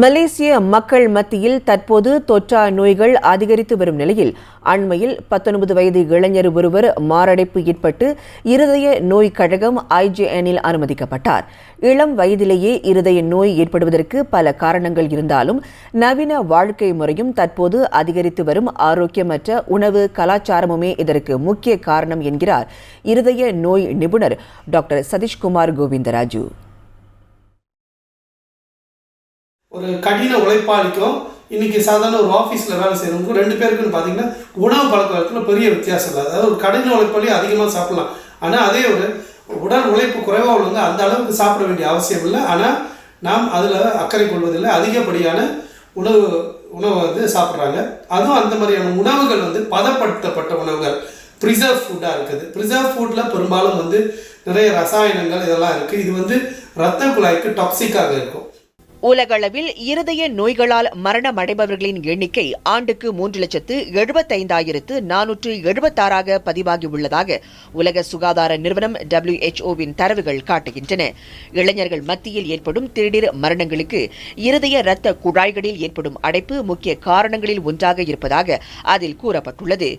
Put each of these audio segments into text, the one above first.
மலேசிய மக்கள் மத்தியில் தற்போது தொற்றா நோய்கள் அதிகரித்து வரும் நிலையில் அண்மையில் பத்தொன்பது வயது இளைஞர் ஒருவர் மாரடைப்பு ஏற்பட்டு இருதய நோய் கழகம் ஐஜேஎனில் அனுமதிக்கப்பட்டார். இளம் வயதிலேயே இருதய நோய் ஏற்படுவதற்கு பல காரணங்கள் இருந்தாலும் நவீன வாழ்க்கை முறையும் தற்போது அதிகரித்து வரும் ஆரோக்கியமற்ற உணவு கலாச்சாரமுமே இதற்கு முக்கிய காரணம் என்கிறார் இருதய நோய் நிபுணர் டாக்டர் சதீஷ்குமார் கோவிந்தராஜு. ஒரு கடின உழைப்பாளிக்கும் இன்றைக்கி சாதாரண ஒரு ஆஃபீஸில் வேலை செய்கிறவங்களுக்கும் ரெண்டு பேருக்குன்னு பார்த்தீங்கன்னா உணவு பழக்க வழக்கத்தில் பெரிய வித்தியாசம் இல்லை. அதாவது ஒரு கடின உழைப்பாளி அதிகமாக சாப்பிடலாம். ஆனால் அதே ஒரு உடல் உழைப்பு குறைவாக உள்ளவங்க அந்த அளவுக்கு சாப்பிட வேண்டிய அவசியம் இல்லை. ஆனால் நாம் அதில் அக்கறை கொள்வதில்லை. அதிகப்படியான உணவு உணவை வந்து சாப்பிட்றாங்க. அதுவும் அந்த மாதிரியான உணவுகள் வந்து பதப்படுத்தப்பட்ட உணவுகள். ப்ரிசர்வ் ஃபுட்டாக இருக்குது. ப்ரிசர்வ் ஃபுட்டில் பெரும்பாலும் வந்து நிறைய ரசாயனங்கள் இதெல்லாம் இருக்குது இது வந்து ரத்த குழாய்க்கு டாக்ஸிக்காக இருக்கும். உலகளவில் இருதய நோய்களால் மரணமடைபவர்களின் எண்ணிக்கை ஆண்டுக்கு மூன்று லட்சத்து எழுபத்தைந்தாயிரத்து நானூற்று எழுபத்தாறாக பதிவாகியுள்ளதாக உலக சுகாதார நிறுவனம் டபிள்யூஎச்ஓவின் தரவுகள் காட்டுகின்றன. இளைஞர்கள் மத்தியில் ஏற்படும் திடீர் மரணங்களுக்கு இருதய இரத்த குழாய்களில் ஏற்படும் அடைப்பு முக்கிய காரணங்களில் ஒன்றாக இருப்பதாக அதில் கூறப்பட்டுள்ளது.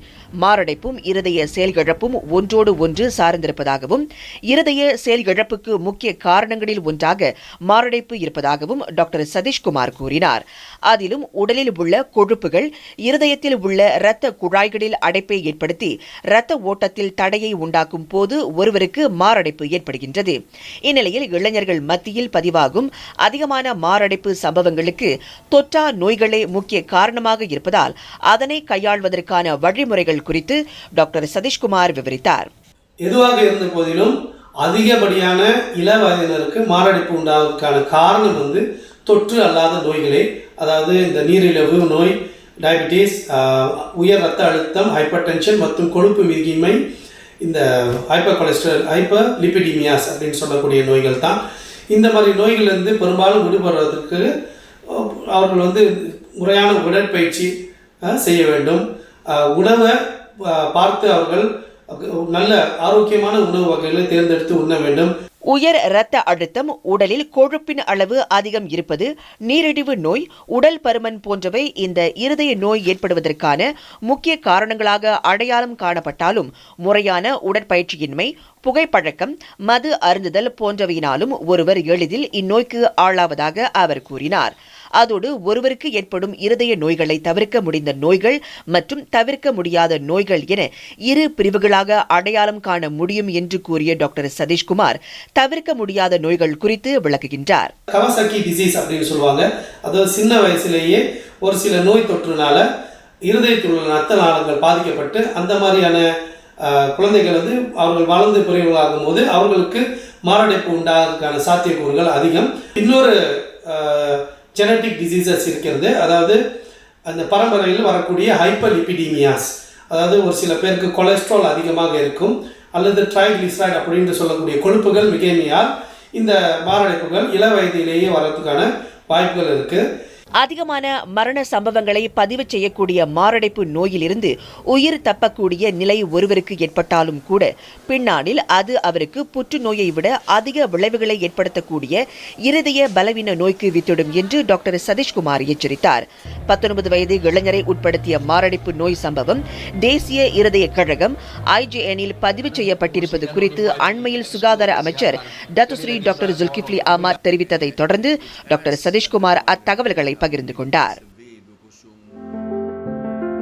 மாரடைப்பும் இருதய செயல்கிழப்பும் ஒன்றோடு ஒன்று சார்ந்திருப்பதாகவும் இருதய செயல்கிழப்புக்கு முக்கிய காரணங்களில் ஒன்றாக மாரடைப்பு இருப்பதாகவும் டாக்டர் சதீஷ்குமார் கூறினார். அதிலும் உடலில் உள்ள கொழுப்புகள் இருதயத்தில் உள்ள இரத்த குழாய்களில் அடைப்பை ஏற்படுத்தி இரத்த ஓட்டத்தில் தடையை உண்டாக்கும் போது ஒருவருக்கு மாரடைப்பு ஏற்படுகின்றது. இந்நிலையில் இளைஞர்கள் மத்தியில் பதிவாகும் அதிகமான மாரடைப்பு சம்பவங்களுக்கு தொற்றா நோய்களே முக்கிய காரணமாக இருப்பதால் அதனை கையாள்வதற்கான வழிமுறைகள் குறித்து டாக்டர் சதீஷ்குமார் விவரித்தார். எதுவாக இருந்த போதிலும் அதிகப்படியான இள வயதினருக்கு மாரடைப்பு உண்டாவதற்கான காரணம் வந்து தொற்று அல்லாத நோய்களே. அதாவது இந்த நீரிழிவு நோய் டயபிட்டிஸ் உயர் ரத்த அழுத்தம் ஹைப்பர் டென்ஷன் மற்றும் கொழுப்பு மிகுமை இந்த ஹைப்பர் கொலஸ்ட்ரால் ஹைப்பர் லிபிடிமியாஸ் அப்படின்னு சொல்லக்கூடிய நோய்கள் தான். இந்த மாதிரி நோய்கள்லேருந்து பெரும்பாலும் விடுபடுவதற்கு அவர்கள் வந்து முறையான உடற்பயிற்சி செய்ய வேண்டும். உணவை பார்த்து அவர்கள் நல்ல ஆரோக்கியமான உணவு வகைகளை தேர்ந்தெடுத்து உண்ண வேண்டும். உயர் இரத்த அழுத்தம் உடலில் கொழுப்பின் அளவு அதிகம் இருப்பது நீரிழிவு நோய் உடல் பருமன் போன்றவை இந்த இருதய நோய் ஏற்படுவதற்கான முக்கிய காரணங்களாக அடையாளம் காணப்பட்டாலும் முறையான உடற்பயிற்சியின்மை புகைப்பழக்கம் மது அருந்துதல் போன்றவையினாலும் ஒருவர் எளிதில் இந்நோய்க்கு ஆளாவதாக அவர் கூறினார். அதோடு ஒருவருக்கு ஏற்படும் இருதய நோய்களை தவிர்க்க முடிந்த நோய்கள் மற்றும் தவிர்க்க முடியாத நோய்கள் என இரு பிரிவுகளாக அடையாளம் காண முடியும் என்று கூறிய டாக்டர் சதீஷ்குமார் தவிர்க்க முடியாத நோய்கள் குறித்து விளக்குகின்றார். கவசக்கி டிசீஸ் அப்படின்னு சொல்லுவாங்க. அதாவது சின்ன வயசுலேயே ஒரு சில நோய் தொற்றுனால இருதயத்தில் உள்ள ரத்த நாளங்கள் பாதிக்கப்பட்டு அந்த மாதிரியான குழந்தைகள் வந்து அவர்கள் வளர்ந்து பெரியவர்களாகும் போது அவர்களுக்கு மாரடைப்பு உண்டாகிறதுக்கான சாத்தியக்கூறுகள் அதிகம். இன்னொரு ஜெனட்டிக் டிசீசஸ் இருக்கிறது. அதாவது அந்த பரம்பரையில் வரக்கூடிய ஹைப்பர் லிபிடீமியாஸ் அதாவது ஒரு சில பேருக்கு கொலஸ்ட்ரால் அதிகமாக இருக்கும் அல்லது ட்ரைகிளிசரைட் அப்படின்னு சொல்லக்கூடிய கொழுப்புகள் மிகைமையால் இந்த மாரடைப்புகள் இள வயதிலேயே வரதுக்கான வாய்ப்புகள் இருக்குது அதிகமான மரண சம்பவங்களை பதிவு செய்யக்கூடிய மாரடைப்பு நோயிலிருந்து உயிர் தப்பக்கூடிய நிலை ஒருவருக்கு ஏற்பட்டாலும் கூட பின்னாளில் அது அவருக்கு புற்றுநோயை விட அதிக விளைவுகளை ஏற்படுத்தக்கூடிய இருதய பலவீன நோய்க்கு வித்திடும் என்று டாக்டர் சதீஷ்குமார் எச்சரித்தார். பத்தொன்பது வயது இளைஞரை உட்படுத்திய மாரடைப்பு நோய் சம்பவம் தேசிய இருதய கழகம் ஐஜேஎனில் பதிவு செய்யப்பட்டிருப்பது குறித்து அண்மையில் சுகாதார அமைச்சர் டத்துஸ்ரீ டாக்டர் ஜுல்கிஃப்லி அமாத் தெரிவித்ததை தொடர்ந்து டாக்டர் சதீஷ்குமார் அத்தகவல்களை பகிர்ந்து கொண்டார்.